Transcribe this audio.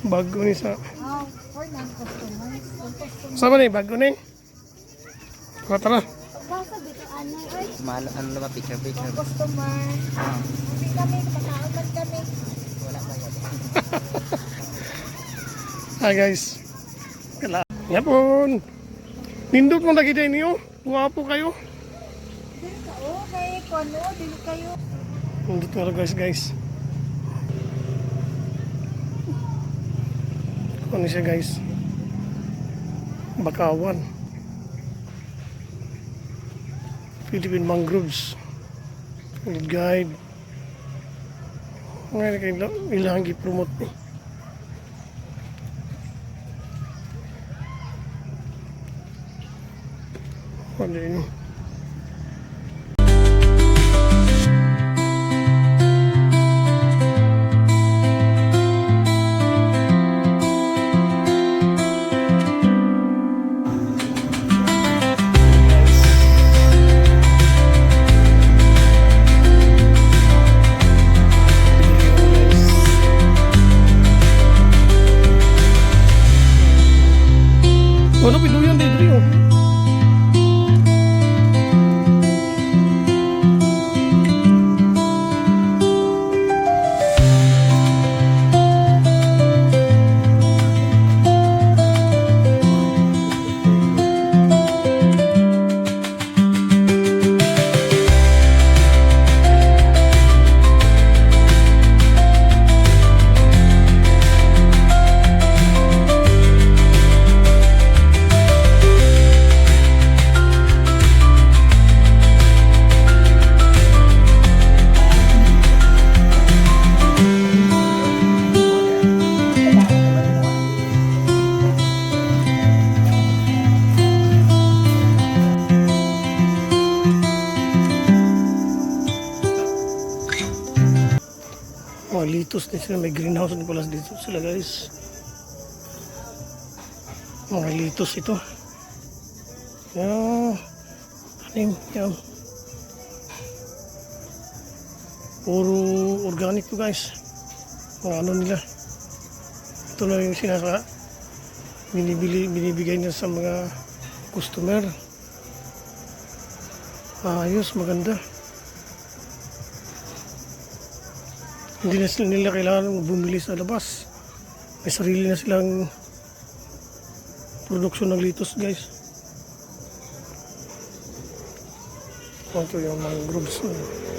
Bago ni sa... Oh. Sama ni, bago ni. Tara, tara. Ano, Mahal, ano naman, picture, picture. customer. Hindi kami, mataagan kami. Wala ba yan? Hi guys. Kala. Yapon. Nindot mo nakita niyo. Guwapo kayo. Dili ka, oh, kay Kono, dili kayo. Nindot mo guys guys. Ano siya guys? Bakawan. Philippine Mangroves. Field guide. Ngayon kayo ilang i-promote ni. Ano ini? Mga litos din sila. May greenhouse din pala dito sila guys. Mga litos ito. Yan. Anim. Yan. Puro organic to guys. Mga ano nila. Ito na yung sinasa binibili, binibigay nila sa mga customer. Ayos, maganda. Hindi na sila nila kailangan bumili sa labas. May sarili na silang produksyon ng litos guys. Ito yung mangroves. na.